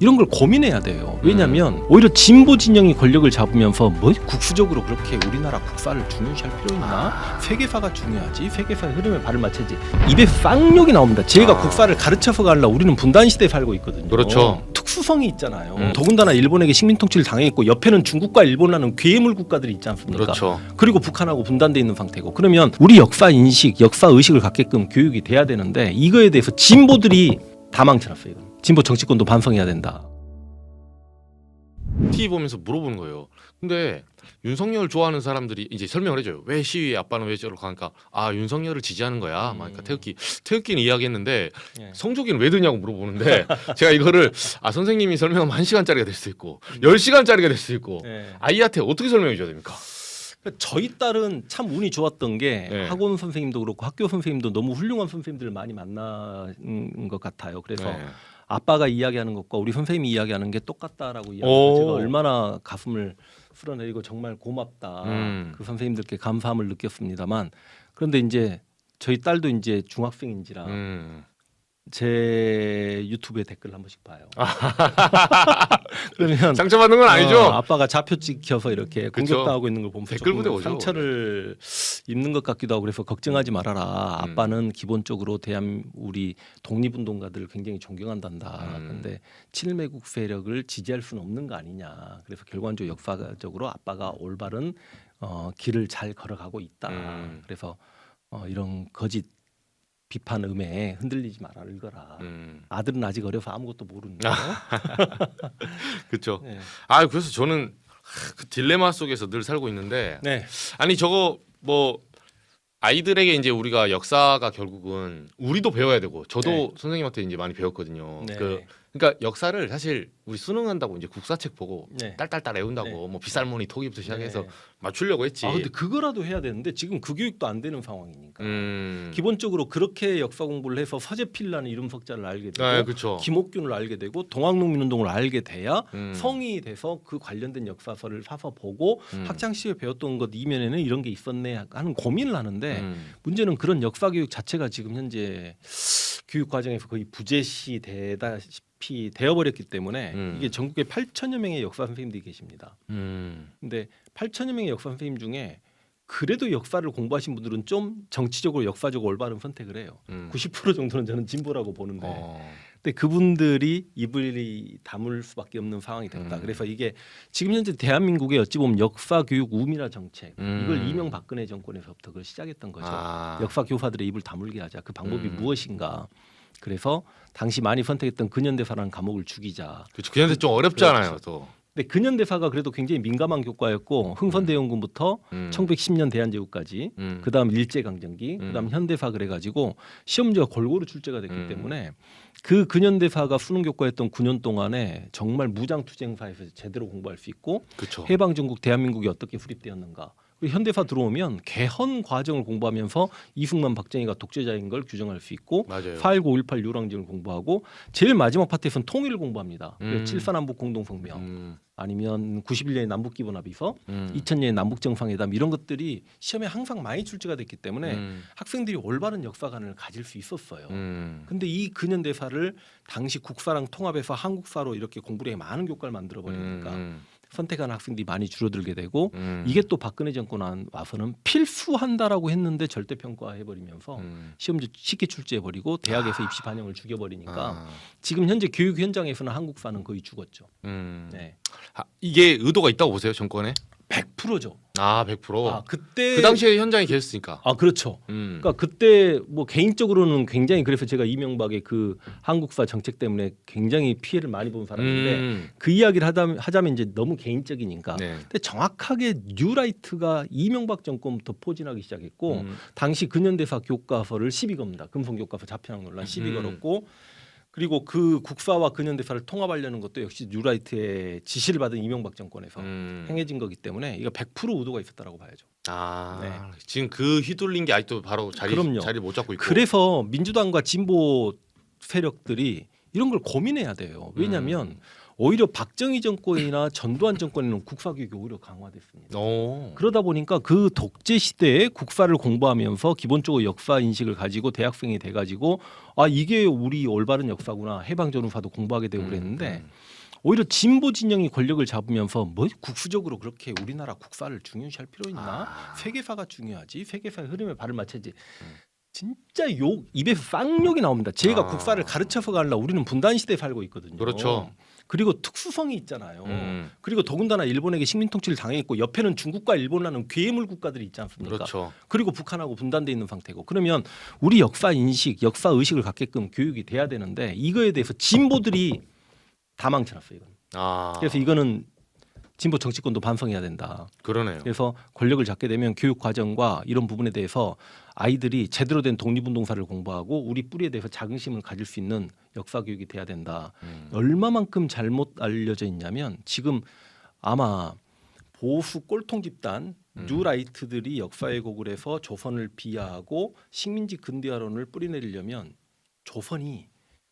이런 걸 고민해야 돼요. 왜냐하면 오히려 진보 진영이 권력을 잡으면서 뭐 국수적으로 그렇게 우리나라 국사를 중요시할 필요 있나? 세계사가 중요하지. 세계사의 흐름에 발을 맞춰야지. 입에 쌍욕이 나옵니다. 제가 아. 국사를 가르쳐서 가려 우리는 분단 시대에 살고 있거든요. 그렇죠. 특수성이 있잖아요. 음. 더군다나 일본에게 식민 통치를 당했고 옆에는 중국과 일본이라는 괴물 국가들이 있지 않습니까? 그렇죠. 그리고 북한하고 분단돼 있는 상태고 그러면 우리 역사 인식, 역사 의식을 갖게끔 교육이 돼야 되는데 이거에 대해서 진보들이 다 망쳐놨어요. 진보 정치권도 반성해야 된다. TV 보면서 물어보는 거예요. 근데 윤석열 좋아하는 사람들이 이제 설명을 해줘요. 왜 시위에 아빠는 왜 저러 가니까 아 윤석열을 지지하는 거야. 음. 그러니까 태극기 태극기는 이야기했는데 예. 성조기는 왜 드냐고 물어보는데 제가 이거를 아 선생님이 설명하면 한 시간짜리가 될수 있고 음. 열 시간짜리가 될수 있고 예. 아이한테 어떻게 설명해 줘야 됩니까? 그러니까 저희 딸은 참 운이 좋았던 게 네. 학원 선생님도 그렇고 학교 선생님도 너무 훌륭한 선생님들을 많이 만난 것 같아요. 그래서 네. 아빠가 이야기하는 것과 우리 선생님이 이야기하는 게 똑같다라고 오. 이야기해서 제가 얼마나 가슴을 풀어내리고 정말 고맙다. 음. 그 선생님들께 감사함을 느꼈습니다만 그런데 이제 저희 딸도 이제 중학생인지라 음. 제 유튜브에 댓글 한 번씩 봐요. 그러면 상처받는 건 아니죠? 어, 아빠가 좌표 찍혀서 이렇게 그쵸. 공격당하고 있는 걸 보면서 댓글 부대 오죠. 상처를 입는 것 같기도 하고 그래서 걱정하지 말아라. 음. 아빠는 기본적으로 대한 우리 독립운동가들을 굉장히 존경한단다. 음. 근데 친일매국 세력을 지지할 수는 없는 거 아니냐. 그래서 결과적으로 역사적으로 아빠가 올바른 어, 길을 잘 걸어가고 있다. 음. 그래서 어, 이런 거짓 비판 음에 흔들리지 말아 읽어라. 음. 아들은 아직 어려서 아무것도 모르는데. 그렇죠. 네. 아 그래서 저는 하, 그 딜레마 속에서 늘 살고 있는데 네. 아니 저거 뭐 아이들에게 이제 우리가 역사가 결국은 우리도 배워야 되고 저도 네. 선생님한테 이제 많이 배웠거든요. 네. 그 그러니까 역사를 사실 우리 수능한다고 이제 국사책 보고 네. 딸딸딸 외운다고 네. 뭐 빗살무늬 토기부터 시작해서 네. 맞추려고 했지. 아 근데 그거라도 해야 되는데 지금 그 교육도 안 되는 상황이니까. 음. 기본적으로 그렇게 역사 공부를 해서 서재필라는 이름 석자를 알게 되고 아 그렇죠. 김옥균을 알게 되고 동학농민운동을 알게 돼야 음. 성이 돼서 그 관련된 역사서를 사서 보고 음. 학창 시절에 배웠던 것 이면에는 이런 게 있었네 하는 고민을 하는데 음. 문제는 그런 역사 교육 자체가 지금 현재 교육 과정에서 거의 부재시 되다시피 되어버렸기 때문에 음. 이게 전국에 8천여 명의 역사 선생님들이 계십니다. 음. 근데 8천여 명의 역사 선생님 중에 그래도 역사를 공부하신 분들은 좀 정치적으로 역사적으로 올바른 선택을 해요. 음. 90% 정도는 저는 진보라고 보는데, 어. 근데 그분들이 입을 다물 수밖에 없는 상황이 됐다. 음. 그래서 이게 지금 현재 대한민국의 어찌 보면 역사 교육 우미라 정책 음. 이걸 이명박근혜 정권에서부터 그걸 시작했던 거죠. 아. 역사 교사들의 입을 다물게 하자. 그 방법이 음. 무엇인가? 그래서 당시 많이 선택했던 근현대사라는 과목을 죽이자. 그렇죠. 그런데 좀 어렵잖아요, 그렇죠. 또. 근데 근현대사가 그래도 굉장히 민감한 교과였고 흥선대원군부터 음. 1910년 대한제국까지 음. 그다음 일제강점기 음. 그다음 현대사 그래가지고 시험지가 골고루 출제가 됐기 음. 때문에 그 근현대사가 수능 교과였던 9년 동안에 정말 무장투쟁사에서 제대로 공부할 수 있고. 해방전국 대한민국이 어떻게 수립되었는가 현대사 들어오면 개헌 과정을 공부하면서 이승만 박정희가 독재자인 걸 규정할 수 있고 맞아요. 4.19, 5.18 유랑전을 공부하고 제일 마지막 파트에서는 통일을 공부합니다. 음. 7.4남북 공동성명 음. 아니면 91년의 남북 기본합의서 음. 2000년의 남북 정상회담 이런 것들이 시험에 항상 많이 출제가 됐기 때문에 음. 학생들이 올바른 역사관을 가질 수 있었어요. 음. 근데 이 근현대사를 당시 국사랑 통합해서 한국사로 이렇게 공부량이 많은 교과를 만들어 버리니까 음. 선택하는 학생들이 많이 줄어들게 되고 음. 이게 또 박근혜 정권 안- 와서는 필수한다라고 했는데 절대 평가해 버리면서 음. 시험지 쉽게 출제해 버리고 대학에서 입시 반영을 죽여 버리니까 아. 지금 현재 교육 현장에서는 한국사는 거의 죽었죠. 음. 네. 아, 이게 의도가 있다고 보세요 정권에? 100%죠. 아 100%. 아, 그때 그 당시에 현장이 계셨으니까. 아 그렇죠. 음. 그러니까 그때 뭐 개인적으로는 굉장히 그래서 제가 이명박의 그 한국사 정책 때문에 굉장히 피해를 많이 본 사람인데 음. 그 이야기를 하다, 하자면 이제 너무 개인적이니까. 네. 근데 정확하게 뉴라이트가 이명박 정권부터 포진하기 시작했고 음. 당시 근현대사 교과서를 시비 겁니다. 금속 교과서 자편학 논란 시비 음. 걸었고 그리고 그 국사와 근현대사를 통합하려는 것도 역시 뉴라이트의 지시를 받은 이명박 정권에서 음. 행해진 거기 때문에 이거 100% 의도가 있었다라고 봐야죠. 아 네. 지금 그 휘둘린 게 아직도 바로 자리 그럼요. 자리 못 잡고 있고. 그래서 민주당과 진보 세력들이 이런 걸 고민해야 돼요. 왜냐하면 음. 오히려 박정희 정권이나 전두환 정권에는 국사 교육이 오히려 강화됐습니다. 오. 그러다 보니까 그 독재 시대에 국사를 공부하면서 기본적으로 역사 인식을 가지고 대학생이 돼 가지고 아 이게 우리 올바른 역사구나 해방 전후사도 공부하게 되고 그랬는데 음, 오히려 진보 진영이 권력을 잡으면서 뭐 국수적으로 그렇게 우리나라 국사를 중요시할 필요 있나? 아. 세계사가 중요하지. 세계사의 흐름에 발을 맞춰야지. 음. 진짜 욕 입에서 쌍욕이 나옵니다. 제가 아. 국사를 가르쳐서 갈라 우리는 분단 시대에 살고 있거든요. 그렇죠. 그리고 특수성이 있잖아요. 음. 그리고 더군다나 일본에게 식민 통치를 당했고 옆에는 중국과 일본이라는 괴물 국가들이 있지 않습니까? 그렇죠. 그리고 북한하고 분단돼 있는 상태고 그러면 우리 역사 인식, 역사 의식을 갖게끔 교육이 돼야 되는데 이거에 대해서 진보들이 다 망쳐놨어요. 이건. 아. 그래서 이거는 진보 정치권도 반성해야 된다. 그러네요. 그래서 권력을 잡게 되면 교육 과정과 이런 부분에 대해서 아이들이 제대로 된 독립운동사를 공부하고 우리 뿌리에 대해서 자긍심을 가질 수 있는 역사 교육이 돼야 된다. 음. 얼마만큼 잘못 알려져 있냐면 지금 아마 보수 꼴통 집단 음. 뉴라이트들이 역사 왜곡을 해서 조선을 비하하고 식민지 근대화론을 뿌리내리려면 조선이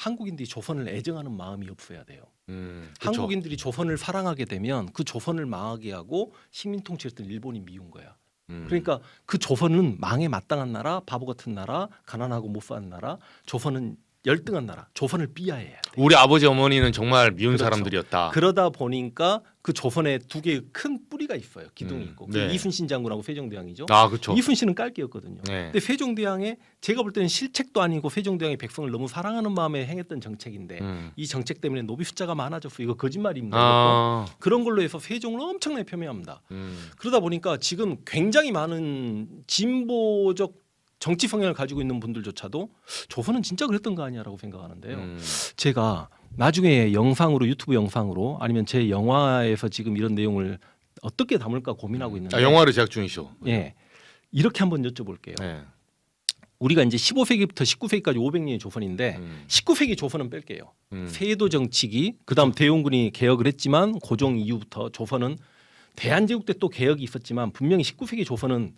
한국인들이 조선을 애정하는 마음이 없어야 돼요. 음. 그렇죠. 한국인들이 조선을 사랑하게 되면 그 조선을 망하게 하고 식민 통치했던 일본이 미운 거야. 음. 그러니까 그 조선은 망에 마땅한 나라, 바보 같은 나라, 가난하고 못 사는 나라, 조선은 열등한 나라, 조선을 삐아해야 돼. 우리 아버지 어머니는 정말 미운 그렇죠. 사람들이었다. 그러다 보니까 그 조선에 두 개의 큰 뿌리가 있어요. 기둥이 음, 있고 네. 그게 이순신 장군하고 세종대왕이죠. 아 그렇죠. 이순신은 깔개였거든요. 네. 근데 세종대왕의 제가 볼 때는 실책도 아니고 세종대왕이 백성을 너무 사랑하는 마음에 행했던 정책인데 음. 이 정책 때문에 노비 숫자가 많아졌어. 이거 거짓말입니다. 아. 그런 걸로 해서 세종을 엄청나게 폄훼합니다. 음. 그러다 보니까 지금 굉장히 많은 진보적 정치 성향을 가지고 있는 분들조차도 조선은 진짜 그랬던 거 아니야라고 생각하는데요. 음. 제가 나중에 영상으로 유튜브 영상으로 아니면 제 영화에서 지금 이런 내용을 어떻게 담을까 고민하고 있는데 아, 영화를 제작 중이셔. 예 이렇게 한번 여쭤볼게요. 네. 우리가 이제 15세기부터 19세기까지 500년이 조선인데 음. 19세기 조선은 뺄게요. 음. 세도 정치기 그다음 대원군이 개혁을 했지만 고종 이후부터 조선은 대한제국 때 또 개혁이 있었지만 분명히 19세기 조선은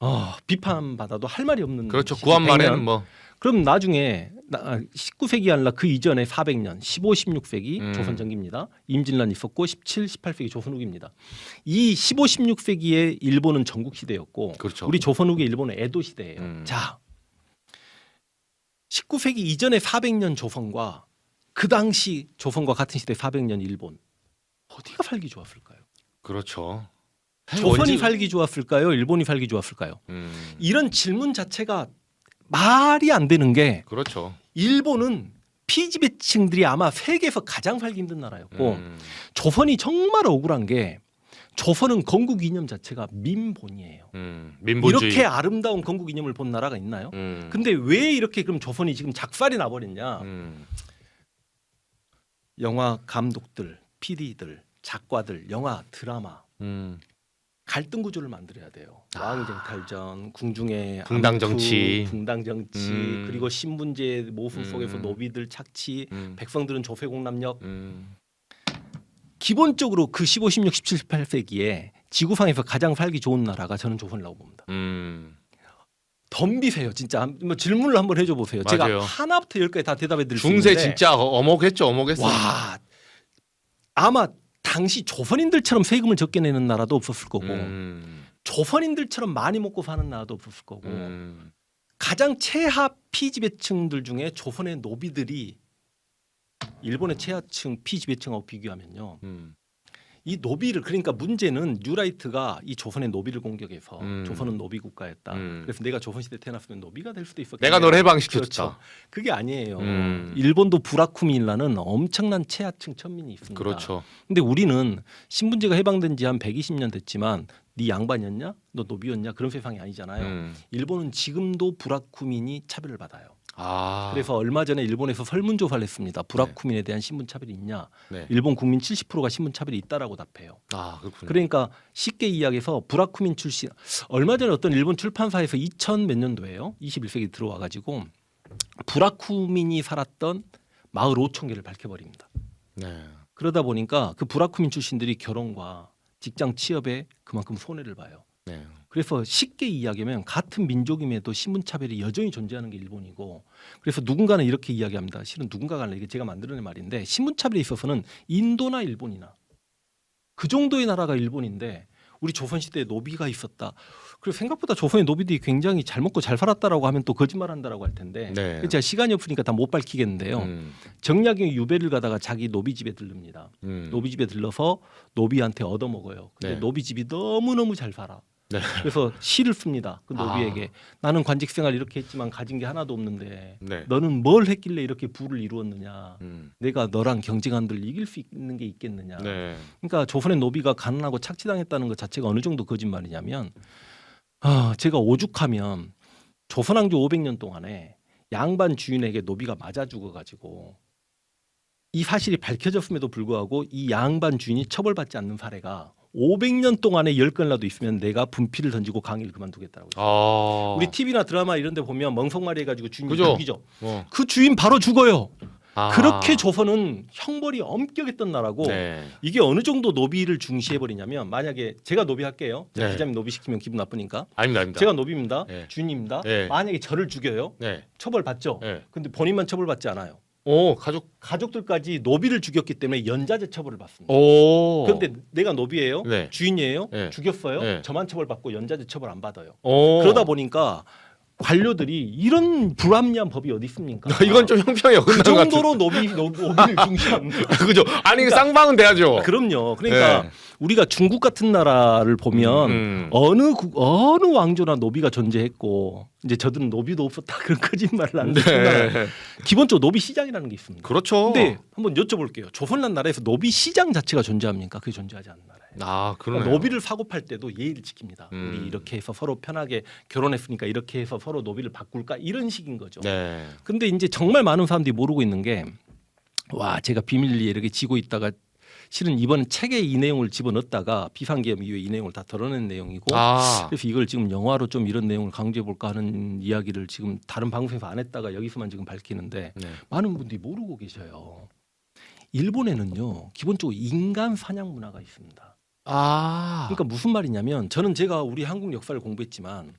어, 비판받아도 할 말이 없는 그렇죠. 시기, 구한 100년. 말에는 뭐 그럼 나중에 나- 19세기 아니라 그 이전에 400년 15, 16세기 음. 조선 전기입니다. 임진란 있었고 17, 18세기 조선 후기입니다. 이 15, 16세기에 일본은 전국 시대였고 그렇죠. 우리 조선 후기 일본은 에도 시대예요. 음. 자, 19세기 이전에 400년 조선과 그 당시 조선과 같은 시대 400년 일본 어디가 살기 좋았을까요? 그렇죠. 조선이 원지- 살기 좋았을까요? 일본이 살기 좋았을까요? 음. 이런 질문 자체가 말이 안 되는 게 그렇죠. 일본은 피지배층들이 아마 세계에서 가장 살기 힘든 나라였고 음. 조선이 정말 억울한 게 조선은 건국 이념 자체가 민본이에요. 음. 민본주의. 이렇게 아름다운 건국 이념을 본 나라가 있나요? 음. 근데 왜 이렇게 그럼 조선이 지금 작살이 나버렸냐? 음. 영화 감독들, PD들, 작가들, 영화, 드라마 음. 갈등 구조를 만들어야 돼요. 아. 왕쟁탈전, 궁중의 붕당 암투, 정치. 붕당 정치, 음. 그리고 신분제 모순 속에서 음. 노비들 착취, 음. 백성들은 조세공남력. 음. 기본적으로 그 15, 16, 17, 18세기에 지구상에서 가장 살기 좋은 나라가 저는 조선이라고 봅니다. 음. 덤비세요, 진짜. 뭐 질문을 한번 해줘 보세요. 맞아요. 제가 하나부터 열까지 다 대답해 드릴 수 중세 있는데 진짜 어- 어목했죠. 어목했어. 와 아마 당시 조선인들처럼 세금을 적게 내는 나라도 없었을 거고 음. 조선인들처럼 많이 먹고 사는 나라도 없었을 거고 음. 가장 최하 피지배층들 중에 조선의 노비들이 일본의 최하층 피지배층하고 비교하면요 음. 이 노비를 그러니까 문제는 뉴라이트가 이 조선의 노비를 공격해서 음. 조선은 노비 국가였다 음. 그래서 내가 조선 시대 태어났으면 노비가 될 수도 있었겠네 내가 너를 해방시켰다. 그렇죠. 그게 아니에요 음. 일본도 부라쿠민이라는 엄청난 최하층 천민이 있습니다 그렇죠. 근데 우리는 신분제가 해방된 지 한 120년 됐지만 네 양반이었냐? 너 노비였냐? 그런 세상이 아니잖아요. 음. 일본은 지금도 부라쿠민이 차별을 받아요. 아. 그래서 얼마 전에 일본에서 설문조사를 했습니다. 부라쿠민에 대한 신분 차별이 있냐? 네. 일본 국민 70%가 신분 차별이 있다라고 답해요. 아, 그렇군요. 그러니까 쉽게 이야기해서 부라쿠민 출신 얼마 전에 어떤 일본 출판사에서 2000 몇 년도에요. 21세기 들어와 가지고 부라쿠민이 살았던 마을 5천 개를 밝혀버립니다. 네. 그러다 보니까 그 부라쿠민 출신들이 결혼과 직장 취업에 그만큼 손해를 봐요. 네. 그래서 쉽게 이야기하면 같은 민족임에도 신분 차별이 여전히 존재하는 게 일본이고 그래서 누군가는 이렇게 이야기합니다. 실은 누군가가 아니라 이게 제가 만들어낸 말인데 신분 차별에 있어서는 인도나 일본이나 그 정도의 나라가 일본인데 우리 조선 시대에 노비가 있었다. 그리고 생각보다 조선의 노비들이 굉장히 잘 먹고 잘 살았다라고 하면 또 거짓말한다라고 할 텐데 네. 제가 시간이 없으니까 다 못 밝히겠는데요. 음, 정약용 유배를 가다가 자기 노비 집에 들릅니다. 음. 노비 집에 들러서 노비한테 얻어 먹어요. 근데 네. 노비 집이 너무 너무 잘 살아. 네. 그래서 시를 씁니다. 그 노비에게 아. 나는 관직 생활 이렇게 했지만 가진 게 하나도 없는데 네. 너는 뭘 했길래 이렇게 부를 이루었느냐? 음. 내가 너랑 경쟁한들 이길 수 있는 게 있겠느냐? 네. 그러니까 조선의 노비가 가난하고 착취당했다는 것 자체가 어느 정도 거짓말이냐면 아, 제가 오죽하면 조선 왕조 500년 동안에 양반 주인에게 노비가 맞아 죽어 가지고 이 사실이 밝혀졌음에도 불구하고 이 양반 주인이 처벌받지 않는 사례가 500년 동안에 열 건이라도 있으면 내가 분필을 던지고 강의를 그만두겠다고. 아. 우리 TV나 드라마 이런 데 보면 멍석말이 해가지고 주인이 그죠? 죽이죠. 어. 그 주인 바로 죽어요. 아. 그렇게 조선은 형벌이 엄격했던 나라고 네. 이게 어느 정도 노비를 중시해 버리냐면 만약에 제가 노비 할게요. 네. 기자님 노비 시키면 기분 나쁘니까. 아닙니다. 아닙니다. 제가 노비입니다. 네. 주인입니다. 네. 만약에 저를 죽여요. 네. 처벌 받죠. 네. 근데 본인만 처벌 받지 않아요. 오, 가족. 가족들까지 노비를 죽였기 때문에 연좌제 처벌을 받습니다. 오. 그런데 내가 노비예요. 네. 주인이에요. 네. 죽였어요. 네. 저만 처벌 받고 연좌제 처벌 안 받아요. 오. 그러다 보니까 관료들이 이런 불합리한 법이 어디 있습니까? 이건 좀 형평이 그 어긋난 것 같은. 정도로 노비 노, 노비를 중시합니다. 그죠? 아니 그러니까- 쌍방은 돼야죠. 그럼요. 그러니까 네. 우리가 중국 같은 나라를 보면 음. 어느 국- 어느 왕조나 노비가 존재했고 이제 저들은 노비도 없었다 그런 거짓말을 하는데 네. 기본적으로 노비 시장이라는 게 있습니다. 그렇죠. 근데 한번 여쭤볼게요. 조선란 나라에서 노비 시장 자체가 존재합니까? 그게 존재하지 않는 나라예요. 아, 그러네. 그러니까 노비를 사고 팔 때도 예의를 지킵니다. 음. 우리 이렇게 해서 서로 편하게 결혼했으니까 이렇게 해서 서로 노비를 바꿀까 이런 식인 거죠. 네. 근데 이제 정말 많은 사람들이 모르고 있는 게 와 제가 비밀리에 이렇게 지고 있다가 실은 이번 책에 이 내용을 집어넣었다가 비상계엄 이후에 이 내용을 다 드러낸 내용이고 아. 그래서 이걸 지금 영화로 좀 이런 내용을 강조해 볼까 하는 이야기를 지금 다른 방송에서 안 했다가 여기서만 지금 밝히는데 네. 많은 분들이 모르고 계셔요. 일본에는요 기본적으로 인간 사냥 문화가 있습니다. 아. 그러니까 무슨 말이냐면 저는 제가 우리 한국 역사를 공부했지만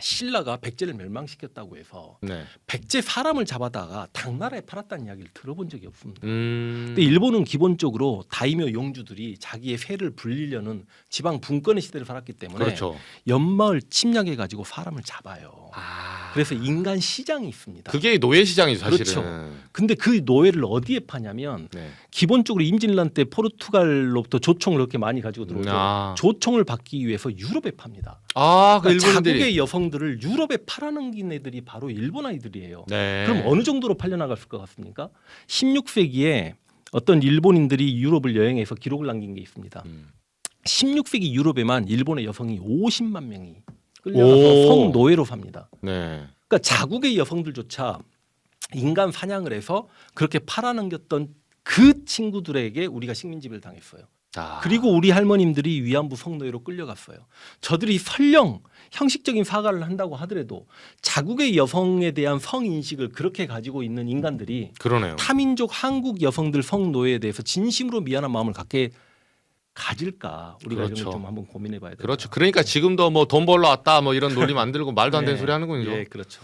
신라가 백제를 멸망시켰다고 해서 네. 백제 사람을 잡아다가 당나라에 팔았다는 이야기를 들어본 적이 없습니다. 음. 근데 일본은 기본적으로 다이묘 용주들이 자기의 세를 불리려는 지방 분권의 시대를 살았기 때문에 그렇죠. 연마을 침략해 가지고 사람을 잡아요. 아. 그래서 인간 시장이 있습니다. 그게 노예 시장이죠, 사실은. 그렇죠. 근데 그 노예를 어디에 파냐면 네. 기본적으로 임진란 때 포르투갈로부터 조총을 그렇게 많이 가지고 들어오죠. 아. 조총을 받기 위해서 유럽에 팝니다. 아, 그 그러니까 일본인들이. 자국의 여성들을 유럽에 팔아넘 긴 애들이 바로 일본 아이들이에요. 네. 그럼 어느 정도로 팔려나갔을 것 같습니까? 16세기에 어떤 일본인들이 유럽을 여행해서 기록을 남긴 게 있습니다. 음. 16세기 유럽에만 일본의 여성이 50만 명이 끌려가서 오. 성노예로 삽니다. 네. 그러니까 자국의 여성들조차 인간 사냥을 해서 그렇게 팔아넘겼던 그 친구들에게 우리가 식민지배를 당했어요. 아. 그리고 우리 할머님들이 위안부 성노예로 끌려갔어요. 저들이 설령 형식적인 사과를 한다고 하더라도 자국의 여성에 대한 성인식을 그렇게 가지고 있는 인간들이 그러네요. 타민족 한국 여성들 성노예에 대해서 진심으로 미안한 마음을 갖게 가질까 우리가 이런 그렇죠. 걸좀 한번 고민해 봐야 돼요. 그렇죠. 그러니까 지금도 뭐 돈 벌러 왔다 뭐 이런 논리 만들고 말도 안 되는 네. 소리 하는 군요. 예, 그렇죠.